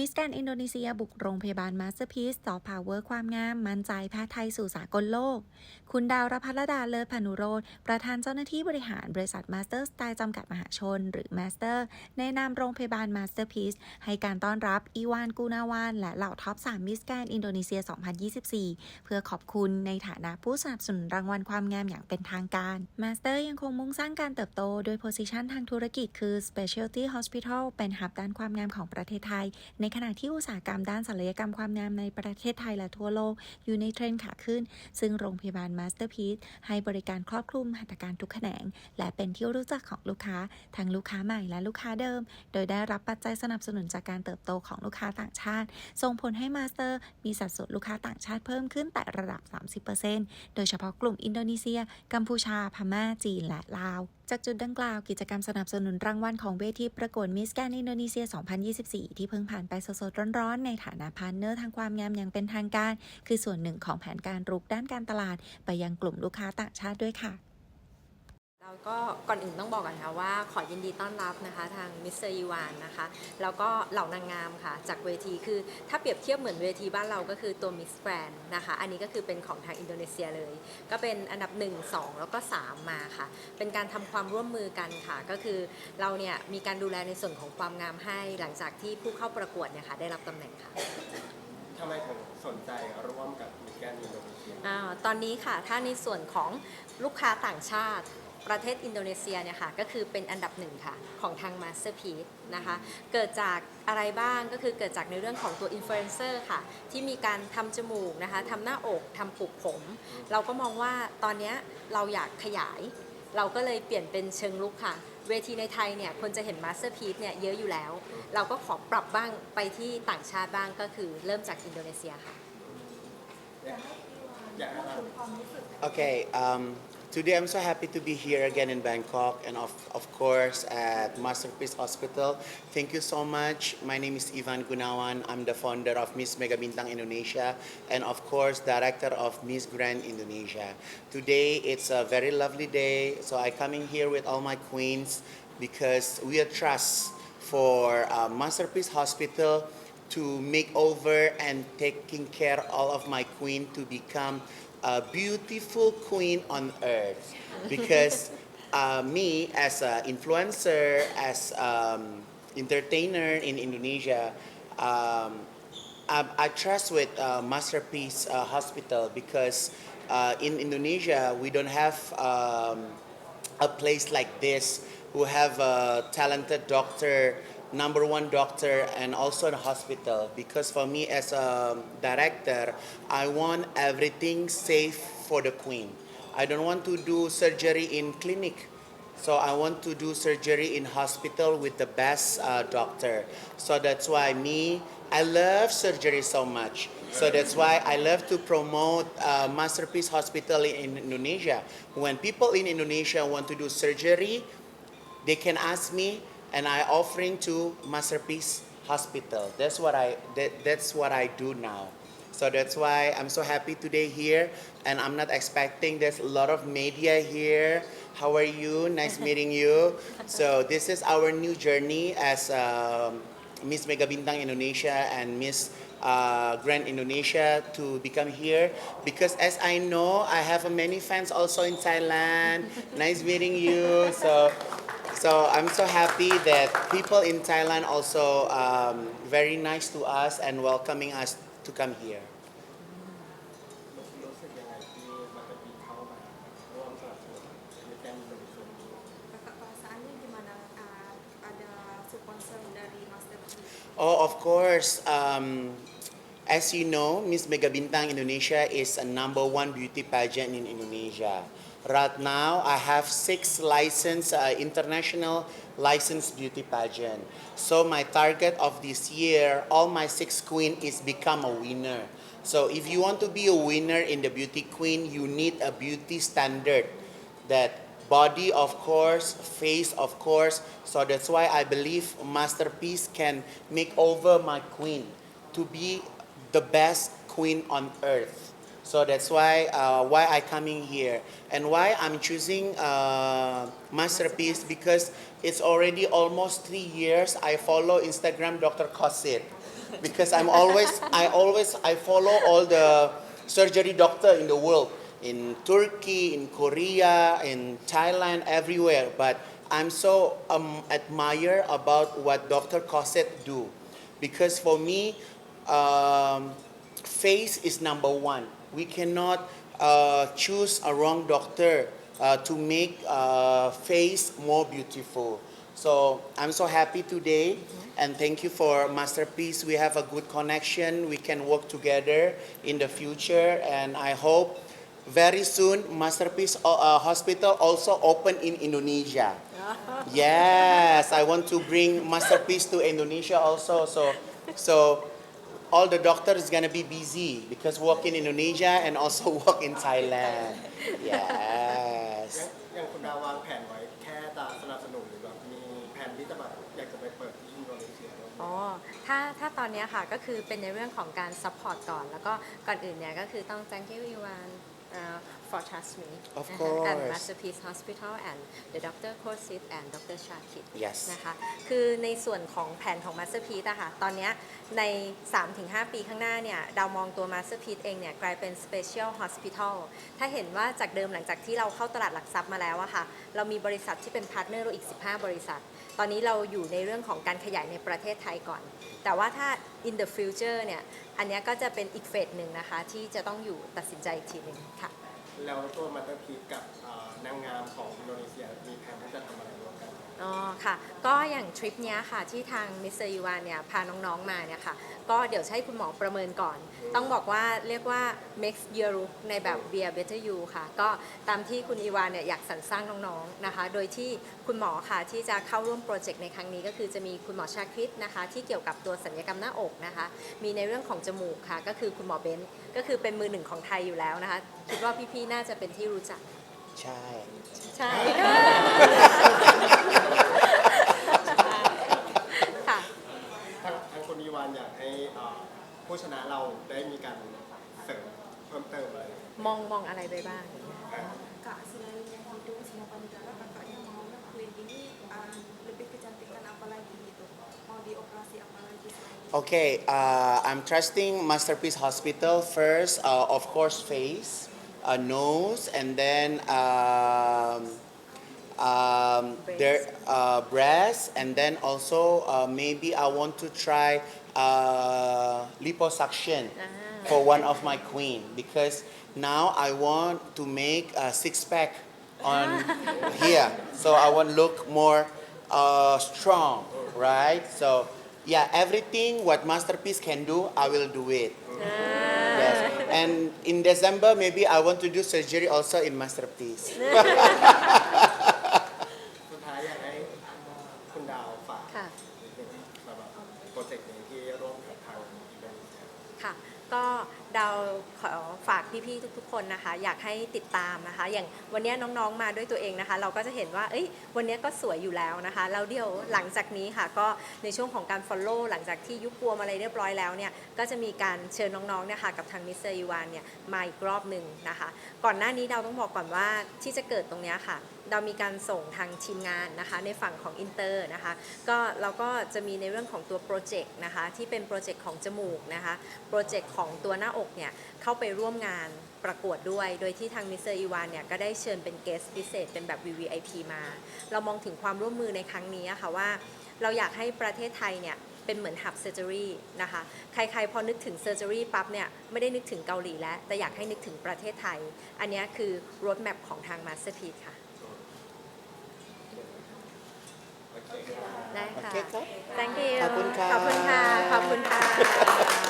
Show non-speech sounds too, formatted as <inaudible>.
มิสแกนอินโดนีเซียบุกโรงพยาบาลมาสเตอร์พีซซอพาวเวอร์ความงาม มั่นใจแพทย์ไทยสู่สากลโลก คุณดาวรพัฒดาเลิศพานุโรธประธานเจ้าหน้าที่บริหารบริษัทมาสเตอร์สไตล์จำกัดมหาชน หรือมาสเตอร์ในนามโรงพยาบาลมาสเตอร์พีซให้การต้อนรับอีวานกูนาวานและเหล่าท็อป 3 มิสแกนอินโดนีเซีย 2024 เพื่อขอบคุณในฐานะผู้สนับสนุนรางวัลความงามอย่างเป็นทางการมาสเตอร์ยังคงมุ่งสร้างการเติบโตโดยโพซิชันทางธุรกิจคือ Specialty Hospital เป็นหับด้านความงามของประเทศไทยในขณะที่อุตสาหกรรมด้านศัลยกรรมความงามในประเทศไทยและทั่วโลก อยู่ในเทรนด์ขาขึ้น ซึ่งโรงพยาบาลมาสเตอร์พีซให้บริการครอบคลุมหัตถการทุกแขนง และเป็นที่รู้จักของลูกค้า ทั้งลูกค้าใหม่และลูกค้าเดิม โดยได้รับปัจจัยสนับสนุนจากการเติบโตของลูกค้าต่างชาติ ส่งผลให้มาสเตอร์มีสัดส่วนลูกค้าต่างชาติเพิ่มขึ้นแต่ระดับ 30%โดยเฉพาะกลุ่มอินโดนีเซีย กัมพูชา พม่า จีน และลาว จากจุดดังกล่าวกิจกรรมสนับสนุนรางวัลของเวทีประกวดมิสแกนอินโดนีเซีย 2024 ที่เพิ่งผ่านไปสดๆร้อนๆ ในฐานะพาร์เนอร์ทางความงามอย่างเป็นทางการ คือส่วนหนึ่งของแผนการรุกด้านการตลาด ไปยังกลุ่มลูกค้าต่างชาติด้วยค่ะ ก็ก่อนอื่นต้องบอกก่อนนะคะว่าขอยินดีต้อนรับนะคะทางมิสเตอร์อีวานนะคะแล้วก็เหล่านางงามค่ะ จากเวทีคือถ้าเปรียบเทียบเหมือนเวทีบ้านเราก็คือตัวมิสแกรนนะคะอันนี้ก็คือเป็นของทางอินโดนีเซียเลย ก็เป็นอันดับ 1 2 แล้วก็ 3 มาค่ะ เป็นการทำความร่วมมือกันค่ะ ก็คือเราเนี่ยมีการดูแลในส่วนของความงามให้หลังจากที่ผู้เข้าประกวดเนี่ยค่ะได้รับตำแหน่งค่ะทำไมถึงสนใจร่วมกับมิสแกนอินโดนีเซียอาตอนนี้ค่ะถ้าในส่วนของลูกค้าต่างชาติ ประเทศอินโดนีเซียเนี่ยค่ะก็คือเป็นอันดับหนึ่งค่ะของทาง Masterpiece นะคะเกิดจากอะไรบ้างก็คือเกิดจากในเรื่องของตัวอินฟลูเอนเซอร์ค่ะที่มีการทำจมูกนะคะทำหน้าอกทำปุกผม เราก็มองว่าตอนเนี้ยเราอยากขยาย เราก็เลยเปลี่ยนเป็นเชิงลุกค่ะ เวทีในไทยเนี่ยคนจะเห็น Masterpiece เนี่ยเยอะอยู่แล้ว เราก็ขอปรับบ้างไปที่ต่างชาติบ้างก็คือเริ่มจากอินโดนีเซียค่ะอยากให้เรา Okay, um, today I'm so happy to be here again in Bangkok and of, of course at Masterpiece Hospital. Thank you so much. My name is Ivan Gunawan. I'm the founder of Miss Mega Bintang Indonesia and of course director of Miss Grand Indonesia. Today it's a very lovely day, so I come in here with all my queens because we are trust for uh, Masterpiece Hospital to make over and taking care all of my queen to become a beautiful queen on earth. Because <laughs> uh, me as an influencer as um, entertainer in indonesia um, I, I trust with uh, masterpiece uh, hospital because uh, in indonesia we don't have um, a place like this who have a talented doctor number one doctor and also a hospital. Because for me as a director i want everything safe for the queen. I don't want to do surgery in clinic. So i want to do surgery in hospital with the best uh, doctor. So that's why me i love surgery so much. So that's why i love to promote uh, masterpiece hospital in indonesia. When people in indonesia want to do surgery they can ask me and I offering to Masterpiece Hospital. That's what I that, that's what I do now. So that's why I'm so happy today here and I'm not expecting there's a lot of media here. How are you? Nice <laughs> meeting you. So this is our new journey as um, Miss Mega Bintang Indonesia and Miss uh, Grand Indonesia to become here because as I know I have many fans also in Thailand. <laughs> nice meeting you. So so I'm so happy that people in Thailand also um, very nice to us and welcoming us to come here. รู้สึกยังไงที่มันจะมีเข้ามาร่วมสนับสนุนมิสแกนอินโดนีเซีย Kakak perasaannya gimana uh, ada sponsor dari Masterpiece? Oh, of course. Um, as you know, Miss Mega Bintang Indonesia is a number one beauty pageant in Indonesia. Right now, I have six licensed uh, international licensed beauty pageant. So my target of this year, all my six queen is become a winner. So if you want to be a winner in the beauty queen, you need a beauty standard that body of course face of course so that's why i believe masterpiece can make over my queen to be the best queen on earth so that's why uh, why i coming here and why i'm choosing uh, masterpiece because it's already almost three years i follow instagram dr kosit because I'm always <laughs> I always I follow all the surgery doctor in the world in Turkey, in Korea, in Thailand, everywhere. But I'm so um, admire about what Dr. Cosette do, because for me, um, face is number one. We cannot uh, choose a wrong doctor uh, to make uh, face more beautiful. So I'm so happy today, and thank you for Masterpiece. We have a good connection. We can work together in the future, and I hope very soon Masterpiece uh, uh, Hospital also open in Indonesia. <laughs> yes, I want to bring Masterpiece to Indonesia also. So, so all the doctors is gonna be busy because work in Indonesia and also work in Thailand. Yes. ยังคุณดาววางแผนไว้แค่จะสนับสนุนหรือแบบมีแผนที่จะแบบอยากจะไปเปิดที่อินโดนีเซียด้วยอ๋อ ถ้า ถ้าตอนเนี้ยค่ะ ก็คือเป็นในเรื่องของการซัพพอร์ตก่อน แล้วก็ก่อนอื่นเนี่ย ก็คือต้อง thank you Iwan uh, for trust me Of นะคะ course. and Masterpiece Hospital and the Dr. Kosit and Dr. Shakit Yes. นะคะคือในส่วนของแผนของ Masterpiece อะค่ะตอนเนี้ยใน 3-5 ปีข้างหน้าเนี่ยดาวมองตัว Masterpiece เองเนี่ยกลายเป็น Special Hospital ถ้าเห็นว่าจากเดิมหลังจากที่เราเข้าตลาดหลักทรัพย์มาแล้วอะค่ะเรามีบริษัทที่เป็นพาร์ทเนอร์เราอีก 15 บริษัท ตอนนี้เราอยู่ในเรื่องของการขยายในประเทศไทยก่อน แต่ว่าถ้า in the future เนี่ยอันเนี้ยก็จะเป็นอีกเฟสหนึ่งนะคะที่จะต้องอยู่ตัดสินใจอีกทีหนึ่งค่ะ แล้วตัวมาตอร์พีกับนางงามของอินโดนีเซียมีแผนที่จะทำอะไร อ๋อค่ะ ก็อย่างทริปเนี้ยค่ะที่ทางมิสเตอร์ยูวานเนี่ยพาน้องๆมาเนี่ยค่ะ ก็เดี๋ยวจะให้คุณหมอประเมินก่อน ต้องบอกว่าเรียกว่า makes your look ในแบบ be a better you ค่ะ ก็ตามที่คุณอีวานเนี่ยอยากสรรสร้างน้องๆนะคะ โดยที่คุณหมอค่ะที่จะเข้าร่วมโปรเจกต์ในครั้งนี้ก็คือจะมีคุณหมอชาคริตนะคะ ที่เกี่ยวกับตัวสัญญกรรมหน้าอกนะคะ มีในเรื่องของจมูกค่ะ ก็คือคุณหมอเบนซ์ก็คือเป็นมือหนึ่งของไทยอยู่แล้วนะคะคิดว่าพี่ๆน่าจะเป็นที่รู้จักใช่ ใช่ ค่ะ ทางทางคุณอีวานอยากให้เอ่อ ผู้ชนะเราได้มีการเสริมเพิ่มเติมอะไร มองมองอะไรไปบ้าง Kak, selain yang hidung sama payudara, kakaknya maunya clean ini uh, lebih kecantikan apa lagi gitu? Mau dioperasi apa lagi selain itu? Okay, uh, I'm trusting Masterpiece Hospital first, uh, of course, face, uh, nose, and then um, um, their uh, breast, and then also uh, maybe I want to try uh, liposuction for one of my queen because now I want to make a six pack on here, so I want to look more uh, strong, right? So yeah, everything what masterpiece can do, I will do it. Yes, and in December maybe I want to do surgery also in masterpiece. <laughs> ก็ดาวขอฝากพี่ๆทุก ๆ คนนะคะ อยากให้ติดตามนะคะ อย่างวันนี้น้องๆมาด้วยตัวเองนะคะ เราก็จะเห็นว่าเอ้ยวันนี้ก็สวยอยู่แล้วนะคะแล้วเดี๋ยวหลังจากนี้ค่ะ ก็ในช่วงของการ follow หลังจากที่ยุบรวมอะไรเรียบร้อยแล้วเนี่ยก็จะมีการเชิญน้องๆเนี่ยค่ะกับทางมิสเตอร์ยูวานเนี่ยมาอีกรอบหนึ่งนะคะ ก่อนหน้านี้ดาวต้องบอกก่อนว่าที่จะเกิดตรงเนี้ยค่ะ เรามีการส่งทางทีมงานนะคะในฝั่งของอินเตอร์นะคะก็เราก็จะมีในเรื่องของตัวโปรเจกต์นะคะที่เป็นโปรเจกต์ของจมูกนะคะโปรเจกต์ของตัวหน้าอกเนี่ยเข้าไปร่วมงานประกวดด้วย โดยที่ทางมิสเตอร์อีวานเนี่ยก็ได้เชิญเป็นเกสพิเศษเป็นแบบ VVIP มา เรามองถึงความร่วมมือในครั้งนี้อะค่ะว่า เราอยากให้ประเทศไทยเนี่ยเป็นเหมือนหับเซอร์เจอรี่นะคะใครๆพอนึกถึงเซอร์เจอรี่ปั๊บเนี่ยไม่ได้นึกถึงเกาหลีแล้ว แต่อยากให้นึกถึงประเทศไทย อันนี้คือรถแมพของทางมาสเตอร์พีค่ะ ได้ค่ะ โอเคครับ thank you ขอบคุณค่ะ ขอบคุณค่ะ ขอบคุณค่ะ